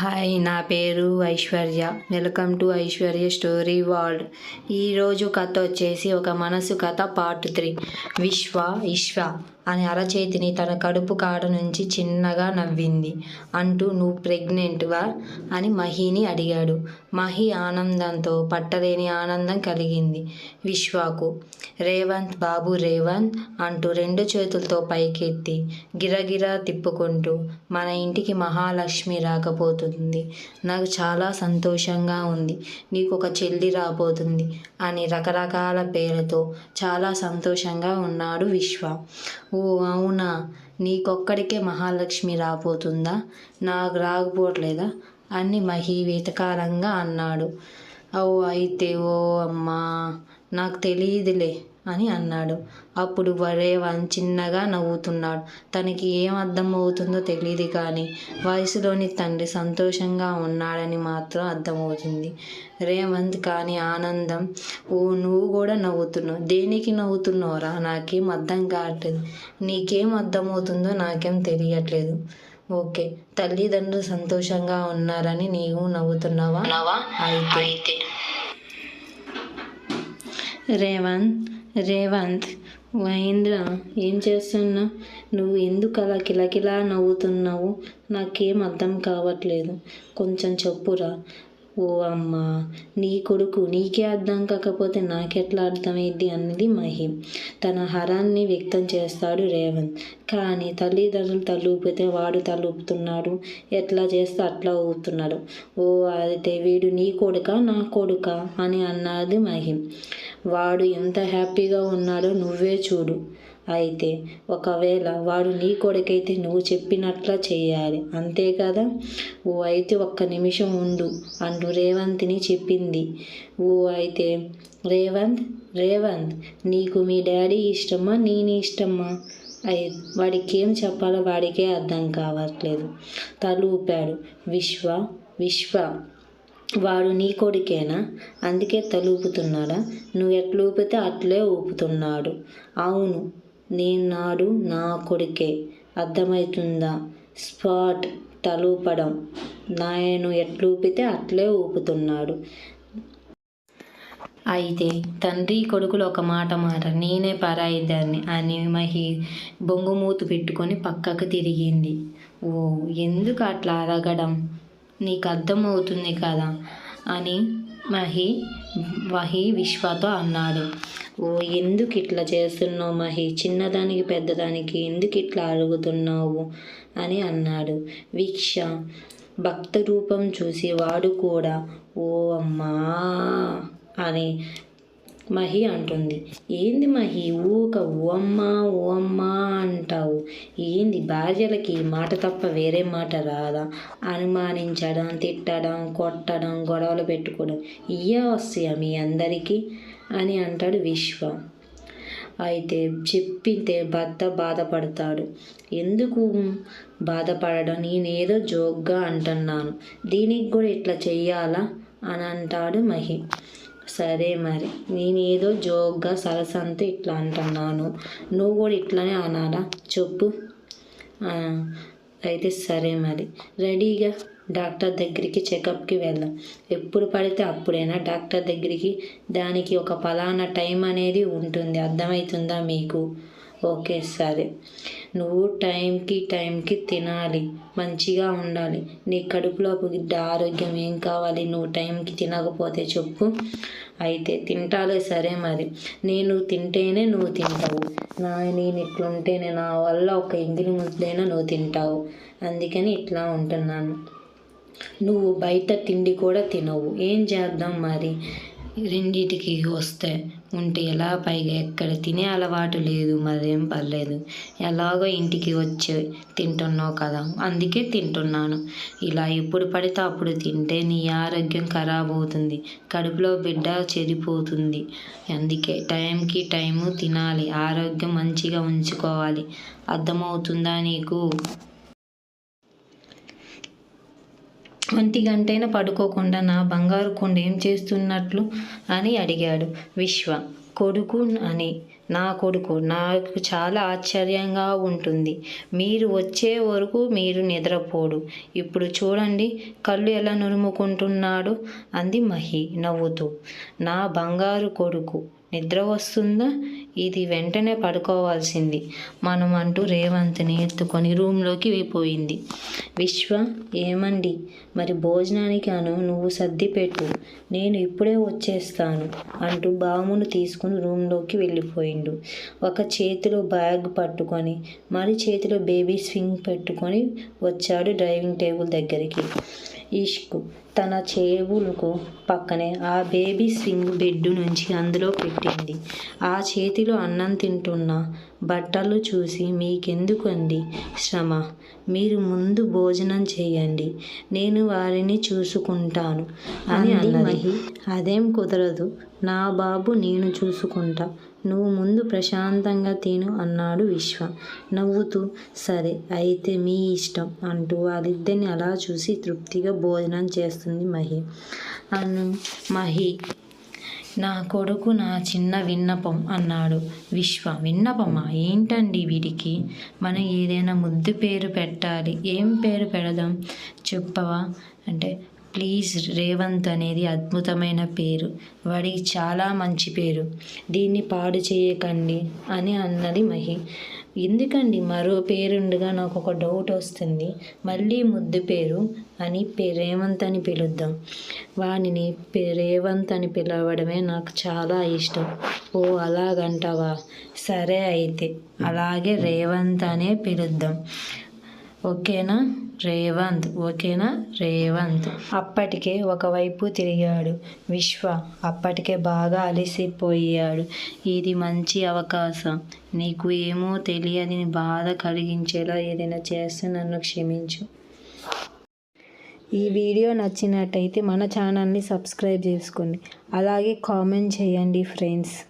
Hi నా పేరు Aishwarya. Welcome to Aishwarya story world. ఈరోజు కథ వచ్చేసి ఒక మనసు కథ పార్ట్ త్రీ. విశ్వ విశ్వ అని అరచేతిని తన కడుపు కాడ నుంచి చిన్నగా నవ్వింది. అంటూ నువ్వు ప్రెగ్నెంట్వా? అని మహిని అడిగాడు. మహి ఆనందంతో పట్టలేని ఆనందం కలిగింది. విశ్వకు రేవంత్ బాబు రేవంత్ అంటూ రెండు చేతులతో పైకెత్తి గిరగిరా తిప్పుకుంటూ మన ఇంటికి మహాలక్ష్మి రాకపోతుంది. నాకు చాలా సంతోషంగా ఉంది. నీకు ఒక చెల్లి రాబోతుంది అని రకరకాల పేర్లతో చాలా సంతోషంగా ఉన్నాడు విశ్వ. ఓ అవునా? నీకొక్కడికే మహాలక్ష్మి రాబోతుందా? నాకు రాకపోవట్లేదా? అని మహి వెతకారంగా అన్నాడు. ఓ అయితే ఓ అమ్మా నాకు తెలియదులే. అని అన్నాడు. అప్పుడు రేవంత్ చిన్నగా నవ్వుతున్నాడు. తనకి ఏం అర్థం అవుతుందో తెలియదు కానీ వయసులోని తండ్రి సంతోషంగా ఉన్నాడని మాత్రం అర్థమవుతుంది. రేవంత్ కానీ ఆనందం ఓ నువ్వు కూడా నవ్వుతున్నావు. దేనికి నవ్వుతున్నావురా? నాకేం అర్థం కావట్లేదు. నీకేం అర్థమవుతుందో నాకేం తెలియట్లేదు. ఓకే తల్లిదండ్రులు సంతోషంగా ఉన్నారని నీవు నవ్వుతున్నావా? అయితే. రేవంత్ రేవంత్ మహేంద్ర ఏం చేస్తున్నావు? నువ్వు ఎందుకు అలా కిలకిలా నవ్వుతున్నావు? నాకేం అర్థం కావట్లేదు. కొంచెం చెప్పురా. ఓ అమ్మా నీ కొడుకు నీకే అర్థం కాకపోతే నాకెట్లా అర్థమైద్ది అన్నది మహిం. తన హరాన్ని వ్యక్తం చేస్తాడు రేవంత్. కానీ తల్లిదండ్రులు తలూపితే వాడు తలూపుతున్నాడు. ఎట్లా చేస్తే అట్లా ఊపుతున్నాడు. ఓ అయితే వీడు నీ కొడుక నా కొడుక అని అన్నది మహిం. వాడు ఎంత హ్యాపీగా ఉన్నాడో నువ్వే చూడు. అయితే ఒకవేళ వాడు నీ కొడుకైతే నువ్వు చెప్పినట్లా చేయాలి. అంతే కదా? ఓ అయితే ఒక్క నిమిషం ఉండు అంటూ రేవంత్ని చెప్పింది. ఓ అయితే రేవంత్ రేవంత్ నీకు మీ డాడీ ఇష్టమా? నేను ఇష్టమా? అయి వాడికి ఏం చెప్పాలో వాడికే అర్థం కావట్లేదు. తలు ఊపాడు. విశ్వ విశ్వ వాడు నీ కొడుకేనా? అందుకే తలూపుతున్నాడా? నువ్వు ఎట్లా ఊపితే అట్లే ఊపుతున్నాడు. అవును నేను నాడు నా కొడుకే. అర్థమవుతుందా? స్పాట్ తలూపడం. నాయను ఎట్లూపితే అట్లే ఊపుతున్నాడు. అయితే తండ్రి కొడుకులు ఒక మాట మాట నేనే పరాయిదాన్ని అని మహి బొంగుమూతు పెట్టుకొని పక్కకు తిరిగింది. ఓ ఎందుకు అట్లా అరగడం? నీకు అర్థమవుతుంది కదా అని మహి మహి విశ్వతో అన్నాడు. ఓ ఎందుకు ఇట్లా చేస్తున్నావు మహి? చిన్నదానికి పెద్దదానికి ఎందుకు ఇట్లా అడుగుతున్నావు అని అన్నాడు. వీక్ష భక్త రూపం చూసి వాడు కూడా ఓ అమ్మా అని మహి అంటుంది. ఏంది మహి? ఊక ఓ అమ్మా అమ్మా అంటావు. ఏంది? భార్యలకి మాట తప్ప వేరే మాట రాదా? అనుమానించడం తిట్టడం కొట్టడం గొడవలు పెట్టుకోవడం ఇయ్యే వస్తాయా మీ అందరికీ అని అంటాడు విశ్వ. అయితే చెప్పితే భర్త బాధపడతాడు. ఎందుకు బాధపడడం? నేనేదో జోక్గా అంటున్నాను. దీనికి కూడా ఇట్లా చెయ్యాలా? అని అంటాడు మహి. సరే మరి. నేనేదో జోక్గా సరసంతో ఇట్లా అంటున్నాను. నువ్వు కూడా ఇట్లానే అనాలా? చెప్పు. అయితే సరే మరి. రెడీగా డాక్టర్ దగ్గరికి చెకప్కి వెళ్దాం. ఎప్పుడు పడితే అప్పుడైనా? డాక్టర్ దగ్గరికి దానికి ఒక ఫలానా టైం అనేది ఉంటుంది. అర్థమవుతుందా మీకు? ఓకే సరే. నువ్వు టైంకి టైంకి తినాలి. మంచిగా ఉండాలి. నీ కడుపులో బిడ్డ ఆరోగ్యం ఏం కావాలి? నువ్వు టైంకి తినకపోతే చెప్పు. అయితే తింటాలే సరే మరి. నేను తింటేనే నువ్వు తింటావు. నా నేను ఇట్లుంటేనే నా వల్ల ఒక ఇంగిలి ముద్దైనా నువ్వు తింటావు. అందుకని ఇట్లా ఉంటున్నాను. నువ్వు బయట తిండి కూడా తినవు. ఏం చేద్దాం మరి? రెండిటికి వస్తే ఉంటే ఎలా? పైగా ఎక్కడ తినే అలవాటు లేదు మరేం పర్లేదు. ఎలాగో ఇంటికి వచ్చి తింటున్నావు కదా అందుకే తింటున్నాను. ఇలా ఎప్పుడు పడితే అప్పుడు తింటే నీ ఆరోగ్యం ఖరాబ్ అవుతుంది కడుపులో బిడ్డ చెడిపోతుంది. అందుకే టైంకి టైము తినాలి ఆరోగ్యం మంచిగా ఉంచుకోవాలి. అర్థమవుతుందా నీకు? ఒంటి గంటైనా పడుకోకుండా నా బంగారు కొండ ఏం చేస్తున్నట్లు? అని అడిగాడు. విశ్వ కొడుకు అని. నా కొడుకు నాకు చాలా ఆశ్చర్యంగా ఉంటుంది. మీరు వచ్చే వరకు మీరు నిద్రపోడు. ఇప్పుడు చూడండి కళ్ళు ఎలా నురుముకుంటున్నాడు? అంది మహి నవ్వుతూ. నా బంగారు కొడుకు నిద్ర వస్తుందా? ఇది వెంటనే పడుకోవాల్సింది. మనం అంటూ రేవంత్ని ఎత్తుకొని రూమ్లోకి వెళ్ళిపోయింది విశ్వ ఏమండి? మరి భోజనానికి అను నువ్వు సర్ది పెట్టు. నేను ఇప్పుడే వచ్చేస్తాను అంటూ బామును తీసుకుని రూమ్లోకి వెళ్ళిపోయిండు. ఒక చేతిలో బ్యాగ్ పట్టుకొని మరి చేతిలో బేబీ స్వింగ్ పెట్టుకొని వచ్చాడు డ్రైవింగ్ టేబుల్ దగ్గరికి. ఇష్క్ తన చెవులకు పక్కనే ఆ బేబీ స్వింగ్ బెడ్ నుంచి అందులో పెట్టింది. ఆ చేతిలో అన్నం తింటున్న బట్టలు చూసి మీకెందుకండి శ్రమ? మీరు ముందు భోజనం చేయండి. నేను వారిని చూసుకుంటాను అని అన్నది. అదేం కుదరదు. నా బాబు నేను చూసుకుంటా. నువ్వు ముందు ప్రశాంతంగా తిను అన్నాడు విశ్వ. నవ్వుతూ సరే అయితే మీ ఇష్టం అంటూ వాళ్ళిద్దరిని అలా చూసి తృప్తిగా భోజనం చేస్తుంది మహి. అను మహి నా కొడుకు నా చిన్న విన్నపం అన్నాడు విశ్వ. విన్నపమా? ఏంటండి వీడికి? మనం ఏదైనా ముద్దు పేరు పెట్టాలి. ఏం పేరు పెడదాం? చెప్పవా? అంటే ప్లీజ్ రేవంత్ అనేది అద్భుతమైన పేరు. వాడికి చాలా మంచి పేరు. దీన్ని పాడు చేయకండి అని అన్నది మహి. ఎందుకండి మరో పేరుండగా నాకు ఒక డౌట్ వస్తుంది. మళ్ళీ ముద్దు పేరు అని పే- రేవంత్ అని పిలుద్దాం. వానిని రేవంత్ అని పిలవడమే నాకు చాలా ఇష్టం. ఓ అలాగంటావా? సరే అయితే. అలాగే రేవంత్ అనే పిలుద్దాం. ఓకేనా? రేవంత్. ఓకేనా? రేవంత్. అప్పటికే ఒకవైపు తిరిగాడు. విశ్వ అప్పటికే బాగా అలసిపోయాడు. ఇది మంచి అవకాశం. నీకు ఏమో తెలియని బాధ కలిగించేలా ఏదైనా చేస్తే నన్ను క్షమించు. ఈ వీడియో నచ్చినట్టయితే మన ఛానల్ని సబ్స్క్రైబ్ చేసుకోండి. అలాగే కామెంట్ చేయండి ఫ్రెండ్స్.